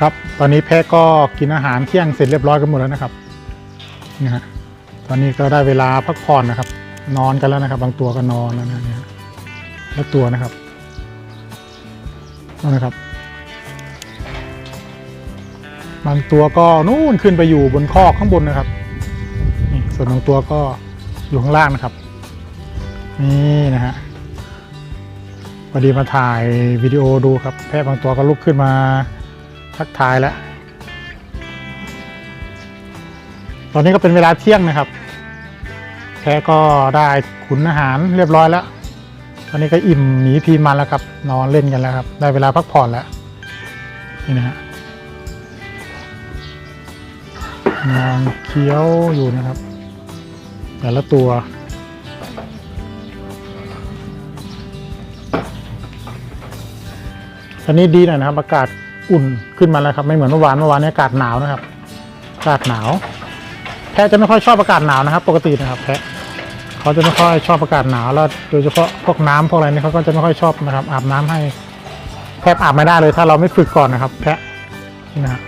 ครับ ตอนนี้แพะก็กินอาหารเที่ยงเสร็จเรียบร้อยกันหมดแล้วนะครับนี่ฮะตอนนี้ก็ได้เวลาพักผ่อนนะครับ นอนกันแล้วนะครับ บางตัวก็นอนแล้วนะเนี่ยแล้วตัวนะครับนั่นนะครับ บางตัวก็นู่นขึ้นไปอยู่บนคอกข้างบนนะครับนี่ส่วนบางตัวก็อยู่ข้างล่างนะครับ นี่นะฮะพอดีมาถ่ายวิดีโอดูครับ แพะบางตัวก็ลุกขึ้นมา ทักทายแล้ว ตอนนี้ก็เป็นเวลาเที่ยงนะครับแพะก็ได้ขุนอาหารเรียบร้อยแล้ว ตอนนี้ก็อิ่มหมีพีมันแล้วครับ นอนเล่นกันแล้วครับ ได้เวลาพักผ่อนแล้ว นี่นะฮะนอนเคี้ยวอยู่นะครับ แต่ละตัวตอนนี้ดีหน่อยนะครับอากาศ อุ่นขึ้นมาแล้วครับ ไม่เหมือนเมื่อวานเมื่อวานนี้อากาศหนาวนะครับ อากาศหนาว แพะจะไม่ค่อยชอบอากาศหนาวนะครับ ปกตินะครับ แพะเขาจะไม่ค่อยชอบอากาศหนาวแล้วโดยเฉพาะพวกน้ำพวกอะไรนี่เขาก็จะไม่ค่อยชอบนะครับ อาบน้ำให้แทบอาบไม่ได้เลยถ้าเราไม่ฝึกก่อนนะครับ แพะนี่นะฮะ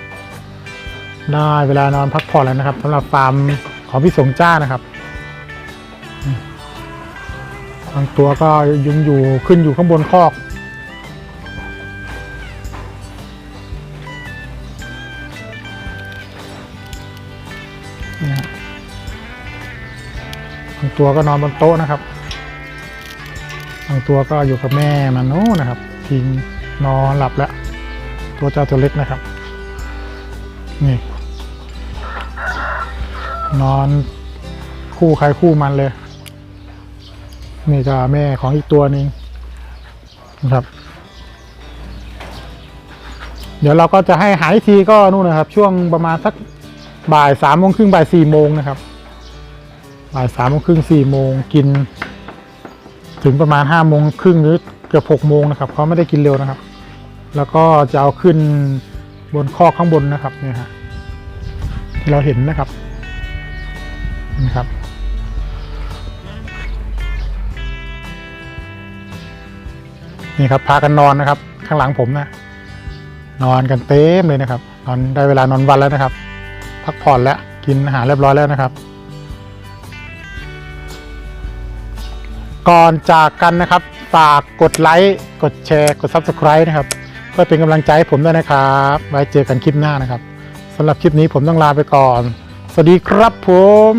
ได้เวลานอนพักผ่อนแล้วนะครับสำหรับฟาร์มของพี่สงจ้านะครับบางตัวก็ยุงอยู่ขึ้นอยู่ข้างบนคอก นี่ฮะบางตัวก็นอนบนโต๊ะนะครับบางตัวก็อยู่กับแม่มันโน้นะครับทิ้งนอนหลับแล้ว ตัวเจ้าตัวเล็กนะครับ นี่ นอนคู่ใครคู่มันเลย นี่ก็แม่ของอีกตัวนึงนะครับ เดี๋ยวเราก็จะให้หายทีก็นู่นนะครับ ช่วงประมาณสัก บ่ายสามโมงครึ่งบ่ายสี่โมงนะครับ บ่ายสามโมงครึ่งสี่โมงกิน ถึงประมาณห้าโมงครึ่งหรือเกือบหกโมงนะครับเขาไม่ได้กินเร็วนะครับ แล้วก็จะเอาขึ้นบนคอกข้างบนนะครับเนี่ยฮะที่เราเห็นนะครับนะครับนี่ครับพากันนอนนะครับ ข้างหลังผมนะนอนกันเต็มเลยนะครับ นอนได้เวลานอนวันแล้วนะครับ พักผ่อนแล้วกินอาหารเรียบร้อยแล้วนะครับ ก่อนจากกันนะครับฝากกดไลค์กดแชร์กด Subscribe นะครับเพื่อเป็นกำลังใจให้ผมด้วยนะครับ ไว้เจอกันคลิปหน้านะครับสำหรับคลิปนี้ผมต้องลาไปก่อน สวัสดีครับผม